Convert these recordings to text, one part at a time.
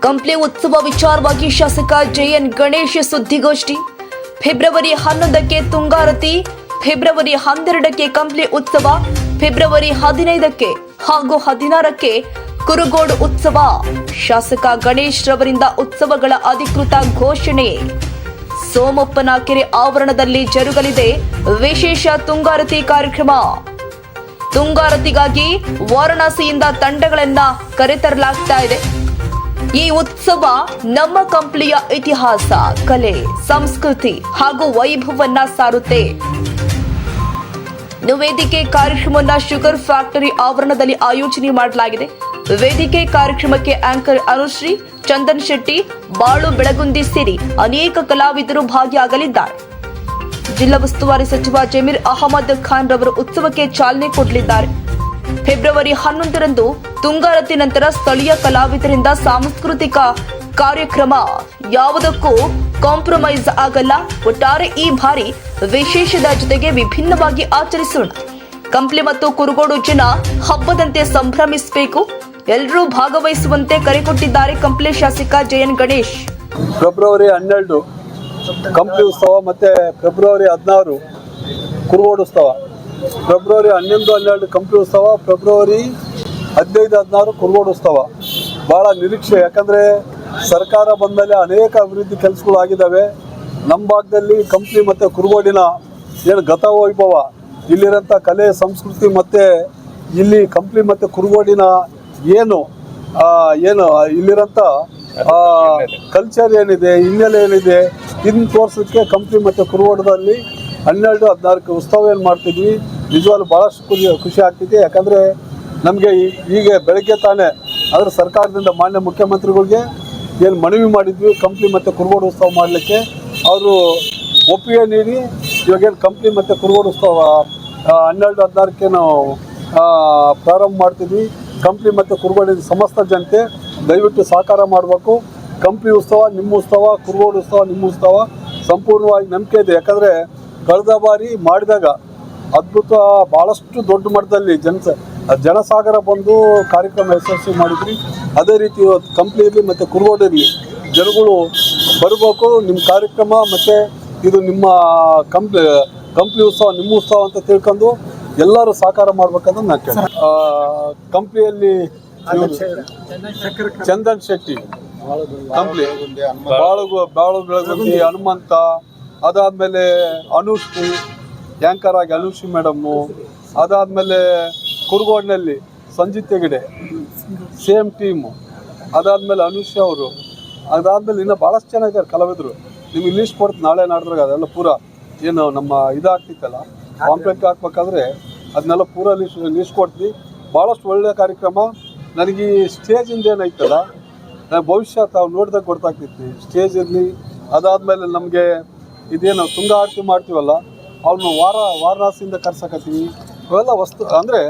ಕಂಪ್ಲಿ ಉತ್ಸವ ವಿಚಾರವಾಗಿ ಶಾಸಕ ಜೆಎನ್ ಗಣೇಶ್ ಸುದ್ದಿಗೋಷ್ಠಿ. ಫೆಬ್ರವರಿ ಹನ್ನೊಂದಕ್ಕೆ ತುಂಗಾರತಿ, ಫೆಬ್ರವರಿ ಹನ್ನೆರಡಕ್ಕೆ ಕಂಪ್ಲಿ ಉತ್ಸವ, ಫೆಬ್ರವರಿ ಹದಿನೈದಕ್ಕೆ ಹಾಗೂ ಹದಿನಾರಕ್ಕೆ ಕುರುಗೋಡು ಉತ್ಸವ. ಶಾಸಕ ಗಣೇಶ್ ರವರಿಂದ ಉತ್ಸವಗಳ ಅಧಿಕೃತ ಘೋಷಣೆ. ಸೋಮಪ್ಪನ ಕೆರೆ ಆವರಣದಲ್ಲಿ ಜರುಗಲಿದೆ ವಿಶೇಷ ತುಂಗಾರತಿ ಕಾರ್ಯಕ್ರಮ. ತುಂಗಾರತಿಗಾಗಿ ವಾರಣಾಸಿಯಿಂದ ತಂಡಗಳನ್ನ ಕರೆತರಲಾಗ್ತಾ ಇದೆ. ಈ ಉತ್ಸವ ನಮ್ಮ ಕಂಪ್ಲಿಯ ಇತಿಹಾಸ, ಕಲೆ, ಸಂಸ್ಕೃತಿ ಹಾಗೂ ವೈಭವವನ್ನ ಸಾರುತ್ತೆ. ವೇದಿಕೆ ಕಾರ್ಯಕ್ರಮವನ್ನ ಶುಗರ್ ಫ್ಯಾಕ್ಟರಿ ಆವರಣದಲ್ಲಿ ಆಯೋಜನೆ ಮಾಡಲಾಗಿದೆ. ವೇದಿಕೆ ಕಾರ್ಯಕ್ರಮಕ್ಕೆ ಆಂಕರ್ ಅನುಶ್ರೀ, ಚಂದನ್ ಶೆಟ್ಟಿ, ಬಾಳು ಬೆಳಗುಂದಿ ಸೇರಿ ಅನೇಕ ಕಲಾವಿದರು ಭಾಗಿಯಾಗಲಿದ್ದಾರೆ. ಜಿಲ್ಲಾ ಉಸ್ತುವಾರಿ ಸಚಿವ ಜಮೀರ್ ಅಹಮದ್ ಖಾನ್ ರವರು ಉತ್ಸವಕ್ಕೆ ಚಾಲನೆ ಕೊಡಲಿದ್ದಾರೆ. ಫೆಬ್ರವರಿ ಹನ್ನೊಂದರಂದು ತುಂಗಾರತಿ ನಂತರ ಸ್ಥಳೀಯ ಕಲಾವಿದರಿಂದ ಸಾಂಸ್ಕೃತಿಕ ಕಾರ್ಯಕ್ರಮ. ಯಾವುದಕ್ಕೂ ಕಾಂಪ್ರಮೈಸ್ ಆಗಲ್ಲ. ಒಟ್ಟಾರೆ ಈ ಬಾರಿ ವಿಶೇಷದ ಜೊತೆಗೆ ವಿಭಿನ್ನವಾಗಿ ಆಚರಿಸೋಣ. ಕಂಪ್ಲಿ ಮತ್ತು ಕುರುಗೋಡು ಜನ ಹಬ್ಬದಂತೆ ಸಂಭ್ರಮಿಸಬೇಕು. ಎಲ್ಲರೂ ಭಾಗವಹಿಸುವಂತೆ ಕರೆ ಕೊಟ್ಟಿದ್ದಾರೆ ಕಂಪ್ಲಿ ಶಾಸಕ ಜಯನ್ ಗಣೇಶ್. ಫೆಬ್ರವರಿ ಹನ್ನೆರಡು ಕಂಪ್ಲಿ ಉತ್ಸವ ಮತ್ತೆ ಫೆಬ್ರವರಿ ಹದಿನಾರು ಕುರುಗೋಡು ಉತ್ಸವ. ಫೆಬ್ರವರಿ ಹನ್ನೊಂದು, ಹನ್ನೆರಡು ಕಂಪ್ನಿ ಉತ್ಸವ, ಫೆಬ್ರವರಿ ಹದಿನೈದು, ಹದಿನಾರು ಕುರುಗೋಡು ಉತ್ಸವ. ಭಾಳ ನಿರೀಕ್ಷೆ, ಯಾಕಂದರೆ ಸರ್ಕಾರ ಬಂದಲ್ಲಿ ಅನೇಕ ಅಭಿವೃದ್ಧಿ ಕೆಲಸಗಳು ಆಗಿದ್ದಾವೆ. ನಮ್ಮ ಭಾಗದಲ್ಲಿ ಕಂಪ್ನಿ ಮತ್ತು ಕುರುಗೋಡಿನ ಏನು ಗತ ವೈಭವ ಇಲ್ಲಿರೋಂಥ ಕಲೆ, ಸಂಸ್ಕೃತಿ ಮತ್ತು ಇಲ್ಲಿ ಕಂಪ್ಲಿ ಮತ್ತು ಕುರುಗೋಡಿನ ಏನು ಏನು ಇಲ್ಲಿರೋಂಥ ಕಲ್ಚರ್ ಏನಿದೆ, ಹಿನ್ನೆಲೆ ಏನಿದೆ ಇದನ್ನ ತೋರ್ಸೋಕ್ಕೆ ಕಂಪ್ನಿ ಮತ್ತು ಕುರುಗೋಡದಲ್ಲಿ ಹನ್ನೆರಡು ಹದಿನಾಲ್ಕು ಉತ್ಸವ ಏನು ಮಾಡ್ತಿದ್ವಿ, ನಿಜವಾಗ್ಲು ಭಾಳಷ್ಟು ಖುಷಿ ಖುಷಿ ಆಗ್ತಿದೆ ಯಾಕಂದರೆ ನಮಗೆ ಈಗ ಬೆಳಗ್ಗೆ ತಾನೇ ಅದರ ಸರ್ಕಾರದಿಂದ ಮಾನ್ಯ ಮುಖ್ಯಮಂತ್ರಿಗಳಿಗೆ ಏನು ಮನವಿ ಮಾಡಿದ್ವಿ ಕಂಪ್ನಿ ಮತ್ತು ಕುರುಗೋಡು ಉತ್ಸವ ಮಾಡಲಿಕ್ಕೆ. ಅವರು ಒಪ್ಪಿಗೆ ನೀಡಿ ಇವಾಗೇನು ಕಂಪ್ನಿ ಮತ್ತು ಕುರುಗೋಡು ಉತ್ಸವ ಹನ್ನೆರಡು ಹದಿನಾರಕ್ಕೆ ನಾವು ಪ್ರಾರಂಭ ಮಾಡ್ತಿದ್ವಿ. ಕಂಪ್ನಿ ಮತ್ತು ಕುರುಗೋಡಿನ ಸಮಸ್ತ ಜನತೆ ದಯವಿಟ್ಟು ಸಹಕಾರ ಮಾಡಬೇಕು. ಕಂಪ್ನಿ ಉತ್ಸವ, ನಿಮ್ಮ ಉತ್ಸವ, ಕುರುಗೋಡು ಉತ್ಸವ, ನಿಮ್ಮ ಉತ್ಸವ ಸಂಪೂರ್ಣವಾಗಿ ನಂಬಿಕೆ ಇದೆ. ಯಾಕಂದರೆ ಕಳೆದ ಬಾರಿ ಮಾಡಿದಾಗ ಅದ್ಭುತ ಭಾಳಷ್ಟು ದೊಡ್ಡ ಮಟ್ಟದಲ್ಲಿ ಜನ ಜನಸಾಗರ ಬಂದು ಕಾರ್ಯಕ್ರಮ ಯಶಸ್ವಿ ಮಾಡಿದ್ರಿ. ಅದೇ ರೀತಿ ಇವತ್ತು ಕಂಪ್ನಿ ಇರಲಿ ಮತ್ತು ಕುರುಗೋಡು ಇರಲಿ. ಜನಗಳು ಬರಬೇಕು, ನಿಮ್ಮ ಕಾರ್ಯಕ್ರಮ ಮತ್ತು ಇದು ನಿಮ್ಮ ಕಂಪ್ಲಿ ಕಂಪ್ಲಿ ಉತ್ಸವ, ನಿಮ್ಮ ಉತ್ಸವ ಅಂತ ತಿಳ್ಕೊಂಡು ಎಲ್ಲರೂ ಸಹಕಾರ ಮಾಡ್ಬೇಕಂದ್ರೆ ನಾನು ಕೇಳಿ ಕಂಪ್ನಿಯಲ್ಲಿ ಚಂದನ್ ಶೆಟ್ಟಿ. ಕಂಪ್ನಿ ಬಾಳು ಬಾಳು ಬೆಳಗುಂದಿ ಹನುಮಂತ. ಅದಾದಮೇಲೆ ಅನುಶ್ರೀ ಆ್ಯಂಕರ್ ಆಗಿ ಅನುಶ್ರೀ ಮೇಡಮ್ಮು, ಅದಾದಮೇಲೆ ಕುರುಗೋಡ್ನಲ್ಲಿ ಸಂಜಿತ್ ಹೆಗಡೆ, ಸೇಮ್ ಟೀಮು ಅದಾದಮೇಲೆ ಅನುಶ್ರೀ ಅವರು. ಅದಾದಮೇಲೆ ಇನ್ನೂ ಭಾಳಷ್ಟು ಜನ ಇದ್ದಾರೆ ಕಲಾವಿದರು. ನಿಮಗೆ ಲೀಸ್ಟ್ ಕೊಡ್ತು ನಾಳೆ ನಾಡಿದ್ರಾಗ ಅದೆಲ್ಲ ಪೂರ ಏನು ನಮ್ಮ ಇದಾಗ್ತಿತ್ತಲ್ಲ? ಕಾಂಪ್ಲೆಕ್ಟ್ ಹಾಕ್ಬೇಕಾದ್ರೆ ಅದನ್ನೆಲ್ಲ ಪೂರ ಲೀಸ್ಟ್ ಲೀಸ್ಟ್ ಕೊಡ್ತೀವಿ ಭಾಳಷ್ಟು ಒಳ್ಳೆಯ ಕಾರ್ಯಕ್ರಮ. ನನಗೆ ಈ ಸ್ಟೇಜಿಂದ ಏನೈತಲ್ಲ ನಾನು ಭವಿಷ್ಯ ತಾವು ನೋಡಿದಾಗ ಗೊತ್ತಾಗ್ತೈತಿ ಸ್ಟೇಜ್ ಅದಾದಮೇಲೆ ನಮಗೆ ಇದೇನು ತುಂಗ ಆರತಿ ಮಾಡ್ತೀವಲ್ಲ ಅವನು ವಾರ, ವಾರಣಾಸಿಯಿಂದ ಕರ್ಸಕತ್ತೀವಿ ಇವೆಲ್ಲ ವಸ್ತು, ಅಂದರೆ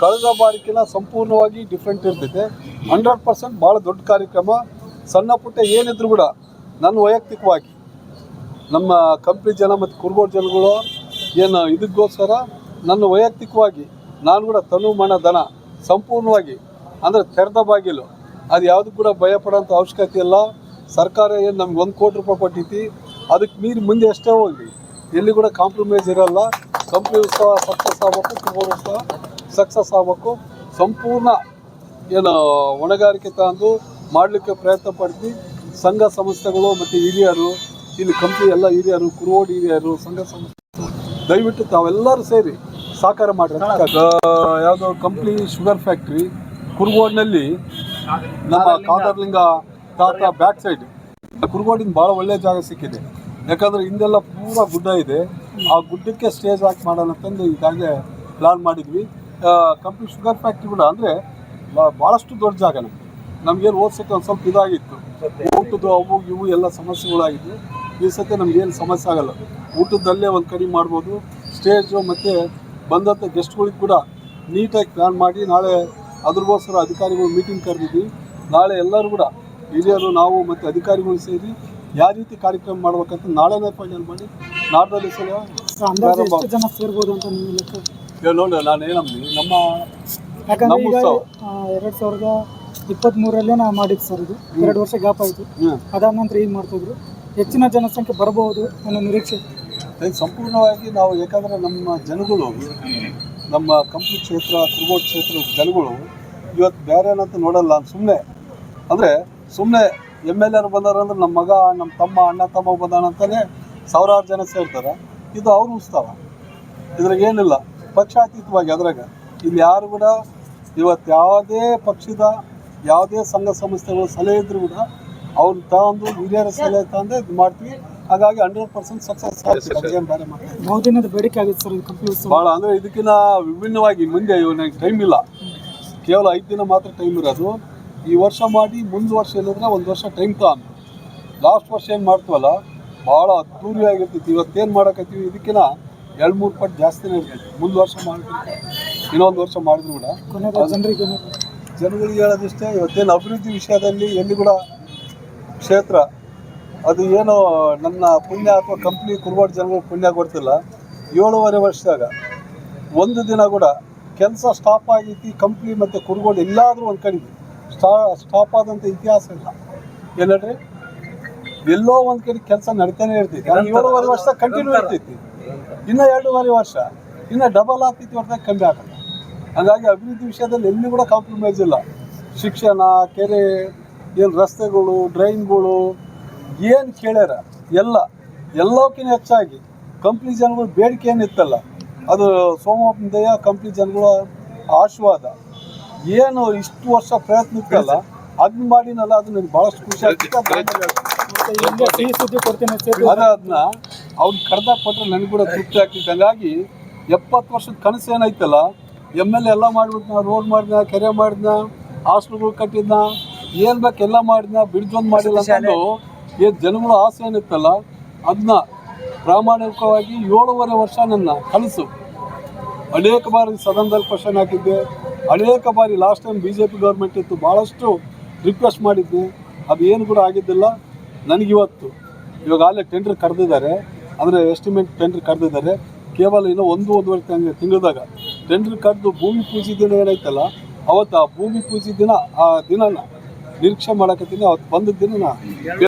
ಕಳೆದ ಬಾರಿಕಿನ ಸಂಪೂರ್ಣವಾಗಿ ಡಿಫ್ರೆಂಟ್ ಇರ್ತೈತೆ. ಹಂಡ್ರೆಡ್ ಪರ್ಸೆಂಟ್ ಭಾಳ ದೊಡ್ಡ ಕಾರ್ಯಕ್ರಮ. ಸಣ್ಣ ಪುಟ್ಟ ಏನಿದ್ರು ಕೂಡ ನನ್ನ ವೈಯಕ್ತಿಕವಾಗಿ, ನಮ್ಮ ಕಂಪ್ನಿ ಜನ ಮತ್ತು ಕುರುಗೋಡು ಜನಗಳು ಏನು ಇದಕ್ಕೋಸ್ಕರ ನನ್ನ ವೈಯಕ್ತಿಕವಾಗಿ ನಾನು ಕೂಡ ತನು ಮನ ದನ ಸಂಪೂರ್ಣವಾಗಿ, ಅಂದರೆ ತೆರೆದ ಬಾಗಿಲು. ಅದು ಯಾವುದು ಕೂಡ ಭಯಪಡೋಂಥ ಅವಶ್ಯಕತೆ ಇಲ್ಲ. ಸರ್ಕಾರ ಏನು ನಮ್ಗೆ ಒಂದು ಕೋಟಿ ರೂಪಾಯಿ ಕೊಟ್ಟೈತಿ ಅದಕ್ಕೆ ಮೀರಿ ಮುಂದೆ ಎಷ್ಟೇ ಹೋಗಲಿ. ಎಲ್ಲಿ ಕೂಡ ಕಾಂಪ್ರಮೈಸ್ ಇರಲ್ಲ. ಕಂಪ್ನಿ ಉತ್ಸವ ಸಕ್ಸಸ್ ಆಗಬೇಕು ಕುರುಗೋಡು ಉತ್ಸವ ಸಕ್ಸಸ್ ಆಗಬೇಕು. ಸಂಪೂರ್ಣ ಏನು ಹೊಣೆಗಾರಿಕೆ ತಂದು ಮಾಡಲಿಕ್ಕೆ ಪ್ರಯತ್ನ ಪಡ್ತೀವಿ ಸಂಘ ಸಂಸ್ಥೆಗಳು ಮತ್ತು ಹಿರಿಯರು ಇಲ್ಲಿ ಕಂಪ್ನಿ ಎಲ್ಲ ಹಿರಿಯರು ಕುರುವೋಡ್ ಹಿರಿಯರು ಸಂಘ ಸಂಸ್ಥೆ ದಯವಿಟ್ಟು ತಾವೆಲ್ಲರೂ ಸೇರಿ ಸಹಕಾರ ಮಾಡಿ ಯಾವುದೋ ಕಂಪ್ನಿ ಶುಗರ್ ಫ್ಯಾಕ್ಟ್ರಿ ಕುರುಗೋಡಿನಲ್ಲಿ ನಮ್ಮ ಕಾದರ್ಲಿಂಗ. ತಾತ ಬ್ಯಾಕ್ ಸೈಡ್ ಕುರುಗೋಡಿನ ಭಾಳ ಒಳ್ಳೆಯ ಜಾಗ ಸಿಕ್ಕಿದೆ. ಯಾಕಂದರೆ ಹಿಂದೆಲ್ಲ ಪೂರ ಗುಡ್ಡ ಇದೆ. ಆ ಗುಡ್ಡಕ್ಕೆ ಸ್ಟೇಜ್ ಹಾಕಿ ಮಾಡೋಣ ಅಂತಂದು ಈಗಾಗಲೇ ಪ್ಲಾನ್ ಮಾಡಿದ್ವಿ. ಕಂಪ್ನಿ ಶುಗರ್ ಫ್ಯಾಕ್ಟ್ರಿ ಕೂಡ ಅಂದರೆ ಭಾಳಷ್ಟು ದೊಡ್ಡ ಜಾಗ ನಮಗೆ ನಮಗೇನು ಓದ್ಸಕ್ಕೆ ಒಂದು ಸ್ವಲ್ಪ ಇದಾಗಿತ್ತು. ಊಟದ್ದು ಅವು ಇವು ಎಲ್ಲ ಸಮಸ್ಯೆಗಳಾಗಿದ್ದು ಈ ಸತಿ ನಮಗೇನು ಸಮಸ್ಯೆ ಆಗಲ್ಲ. ಊಟದಲ್ಲೇ ಒಂದು ಕಡಿಮೆ ಮಾಡ್ಬೋದು. ಸ್ಟೇಜು ಮತ್ತು ಬಂದಂಥ ಗೆಸ್ಟ್ಗಳಿಗೆ ಕೂಡ ನೀಟಾಗಿ ಪ್ಲ್ಯಾನ್ ಮಾಡಿ ನಾಳೆ ಅದ್ರಗೋಸ್ಕರ ಅಧಿಕಾರಿಗಳು ಮೀಟಿಂಗ್ ಕರೆದಿದ್ವಿ. ನಾಳೆ ಎಲ್ಲರೂ ಕೂಡ ಹಿರಿಯರು, ನಾವು ಮತ್ತು ಅಧಿಕಾರಿಗಳು ಸೇರಿ ಯಾವ ರೀತಿ ಕಾರ್ಯಕ್ರಮ ಮಾಡ್ಬೇಕಂತ ನಾಳೆನೇ ಫೈನಲ್ ಮಾಡಿ ನಾಡ್ದಲ್ಲಿ ಸಲ ಅಂದಾಜು ಎಷ್ಟು ಜನ ಸೇರ್ಬೋದು ಅಂತ ನೀವು ಲೆಕ್ಕ? ನೋಡಿ ನಾನು ನಮ್ಮ ಯಾಕಂದ್ರೆ ನಮ್ಮ ಈಗ ಉತ್ಸವ. ಎರಡ್ ಸಾವಿರದ ಇಪ್ಪತ್ತ್ಮೂರಲ್ಲೇ ನಾವು ಮಾಡಿದ್ದು ಸರ್ ಇದು. ಎರಡು ವರ್ಷ ಗ್ಯಾಪ್ ಆಯಿತು. ಹ್ಮ್. ಅದಾದ ನಂತರ ಈಗ ಮಾಡ್ತಿದ್ರು ಹೆಚ್ಚಿನ ಜನಸಂಖ್ಯೆ ಬರಬಹುದು ಅನ್ನೋ ನಿರೀಕ್ಷೆ. ಸಂಪೂರ್ಣವಾಗಿ ನಾವು ಯಾಕಂದರೆ ನಮ್ಮ ಜನಗಳು ನಮ್ಮ ಕಂಪ್ನಿ ಕ್ಷೇತ್ರ ತಿರುಗೋಟ್ ಕ್ಷೇತ್ರದ ಜನಗಳು ಇವತ್ತು ಬೇರೆ ಏನಂತ ನೋಡಲ್ಲ ಸುಮ್ಮನೆ ಅಂದರೆ ಸುಮ್ಮನೆ ಎಂ ಎಲ್ ಎರು ಬಂದಾರಂದ್ರೆ ನಮ್ಮ ಮಗ ನಮ್ಮ ತಮ್ಮ ಅಣ್ಣ ತಮ್ಮ ಬಂದಾನ ಅಂತಾನೆ ಸಾವಿರಾರು ಜನ ಸೇರ್ತಾರೆ. ಇದು ಅವ್ರ ಉತ್ಸವ. ಇದ್ರಾಗ ಏನಿಲ್ಲ. ಪಕ್ಷಾತೀತವಾಗಿ ಅದ್ರಾಗ. ಇಲ್ಲಿ ಯಾರು ಕೂಡ ಇವತ್ತು ಯಾವುದೇ ಪಕ್ಷದ ಯಾವುದೇ ಸಂಘ ಸಂಸ್ಥೆಗಳು ಸಲಹೆ ಇದ್ರು ಕೂಡ ಅವ್ರು ತಗೊಂಡು ಹಿರಿಯರ ಸಲಹೆ ತಂದೆ ಇದು ಮಾಡ್ತೀವಿ. ಹಾಗಾಗಿ ಹಂಡ್ರೆಡ್ ಪರ್ಸೆಂಟ್ ಸಕ್ಸಸ್ ಆಗ್ತದೆ ಬಹುದಿನದ ಬೇಡಿಕೆ ಆಗುತ್ತೆ ಸರ್ ಭಾಳ ಅಂದರೆ ಇದಕ್ಕಿಂತ ವಿಭಿನ್ನವಾಗಿ ಮುಂದೆ ಇವಾಗ ಟೈಮ್ ಇಲ್ಲ. ಕೇವಲ ಐದು ದಿನ ಮಾತ್ರ ಟೈಮ್ ಇರೋದು. ಈ ವರ್ಷ ಮಾಡಿ ಮುಂದೆ ವರ್ಷ ಇಲ್ಲಿದ್ರೆ ಒಂದು ವರ್ಷ ಟೈಮ್ ತಗೊಂಡು ಲಾಸ್ಟ್ ವರ್ಷ ಏನು ಮಾಡ್ತೀವಲ್ಲ ಭಾಳ ಇವತ್ತು ಇವತ್ತೇನು ಮಾಡಕತ್ತೀವಿ ಇದಕ್ಕಿಂತ ಎರಡು ಮೂರು ಪಟ್ಟು ಜಾಸ್ತಿನೇ ಇರ್ತೈತಿ. ಮುಂದೆ ವರ್ಷ ಮಾಡ್ತೀವಿ ಇನ್ನೊಂದು ವರ್ಷ ಮಾಡಿದ್ರು ಕೂಡ ಜನರಿಗೆ ಜನಗಳಿಗೆ ಹೇಳೋದಿಷ್ಟೇ ಇವತ್ತೇನು ಅಭಿವೃದ್ಧಿ ವಿಷಯದಲ್ಲಿ ಎಲ್ಲಿ ಕೂಡ ಕ್ಷೇತ್ರ ಅದು ಏನು ನನ್ನ ಪುಣ್ಯ ಅಥವಾ ಕಂಪ್ನಿ ಕುರುಬಾಡು ಜನಗಳು ಪುಣ್ಯ ಕೊಡ್ತಿಲ್ಲ. ಏಳುವರೆ ವರ್ಷದಾಗ ಒಂದು ದಿನ ಕೂಡ ಕೆಲಸ ಸ್ಟಾಪ್ ಆಗೈತಿ ಕಂಪ್ನಿ ಮತ್ತು ಕುರುಗೋಡು ಎಲ್ಲಾದರೂ ಒಂದು ಕಡೆಗೆ. ಸ್ಟಾ ಸ್ಟಾಪ್ ಆದಂಥ ಇತಿಹಾಸ ಇಲ್ಲ. ಏನಡ್ರಿ ಎಲ್ಲೋ ಒಂದು ಕಡೆ ಕೆಲಸ ನಡೀತಾನೆ ಇರ್ತೈತಿ ಏಳುವರೆ ವರ್ಷ ಕಂಟಿನ್ಯೂ ಇರ್ತೈತಿ ಇನ್ನು ಎರಡೂವರೆ ವರ್ಷ. ಇನ್ನು ಡಬಲ್ ಆಗ್ತೈತಿ ಹೊರತಾಗ ಕಮ್ಮಿ ಆಗಲ್ಲ. ಹಾಗಾಗಿ ಅಭಿವೃದ್ಧಿ ವಿಷಯದಲ್ಲಿ ಎಲ್ಲಿ ಕೂಡ ಕಾಂಪ್ರಮೈಸ್ ಇಲ್ಲ. ಶಿಕ್ಷಣ ಕೆರೆ ಏನು ರಸ್ತೆಗಳು ಡ್ರೈನ್ಗಳು ಏನು ಕೇಳ್ಯಾರ ಎಲ್ಲ. ಎಲ್ಲಕ್ಕಿಂತ ಹೆಚ್ಚಾಗಿ ಕಂಪ್ನಿ ಜನಗಳು ಬೇಡಿಕೆ ಏನಿತ್ತಲ್ಲ ಅದು ಸೋಮೋಪದಯ ದಯ ಕಂಪ್ನಿ ಜನಗಳ ಆಶೀರ್ವಾದ. ಏನು ಇಷ್ಟು ವರ್ಷ ಪ್ರಯತ್ನ ಇತ್ತಲ್ಲ ಅದನ್ನ ಮಾಡಿನಲ್ಲ ಅದು ನನಗೆ ಬಹಳಷ್ಟು ಖುಷಿ ಆಗ್ತದೆ. ಅದನ್ನ ಅವ್ರಿಗೆ ಕಡ್ದಾಗ ಕೊಟ್ರೆ ನನಗೆ ಕೂಡ ತೃಪ್ತಿ ಆಗ್ತಿತ್ತು ಹಂಗಾಗಿ ಎಪ್ಪತ್ತು ವರ್ಷದ ಕನಸು ಏನೈತಲ್ಲ ಎಂ ಎಲ್ ಎಲ್ಲ ಮಾಡ್ಬಿಟ್ನ ರೋಡ್ ಮಾಡಿದ್ನ ಕೆರೆ ಮಾಡಿದ್ನ ಹಾಸ್ಟೆಲ್ಗಳು ಕಟ್ಟಿದ್ನ ಏನು ಬೇಕು ಎಲ್ಲ ಮಾಡಿದ್ನ ಬಿಡ್ಜೊಂದು ಮಾಡಿಲ್ಲ ಅಂತಂದು ಏನ್ ಜನಗಳ ಆಸೆ ಏನಿತ್ತಲ್ಲ ಅದನ್ನ ಪ್ರಾಮಾಣಿಕವಾಗಿ ಏಳುವರೆ ವರ್ಷ ನನ್ನ ಕನಸು. ಅನೇಕ ಬಾರಿ ಸದನದಲ್ಲಿ ಕ್ವಶನ್ ಹಾಕಿದ್ದೆ. ಅನೇಕ ಬಾರಿ last time B J P government ಇತ್ತು ಭಾಳಷ್ಟು ರಿಕ್ವೆಸ್ಟ್ ಮಾಡಿದ್ವಿ ಅದು ಏನು ಕೂಡ ಆಗಿದ್ದಿಲ್ಲ. ನನಗಿವತ್ತು ಇವಾಗ ಅಲ್ಲೇ ಟೆಂಡರ್ ಕರೆದಿದ್ದಾರೆ. ಅಂದರೆ ಎಸ್ಟಿಮೇಟ್ ಟೆಂಡರ್ ಕರೆದಿದ್ದಾರೆ. ಕೇವಲ ಇನ್ನೂ ಒಂದು ಒಂದುವರೆ ತಿಂಗ್ ತಿಂಗಳದಾಗ ಟೆಂಡರ್ ಕರೆದು ಭೂಮಿ ಪೂಜೆ ದಿನ ಏನೈತಲ್ಲ ಅವತ್ತು ಆ ಭೂಮಿ ಪೂಜೆ ದಿನ, ಆ ದಿನನ ನಿರೀಕ್ಷೆ ಮಾಡಕತ್ತೀನಿ. ಅವತ್ತು ಬಂದ ದಿನ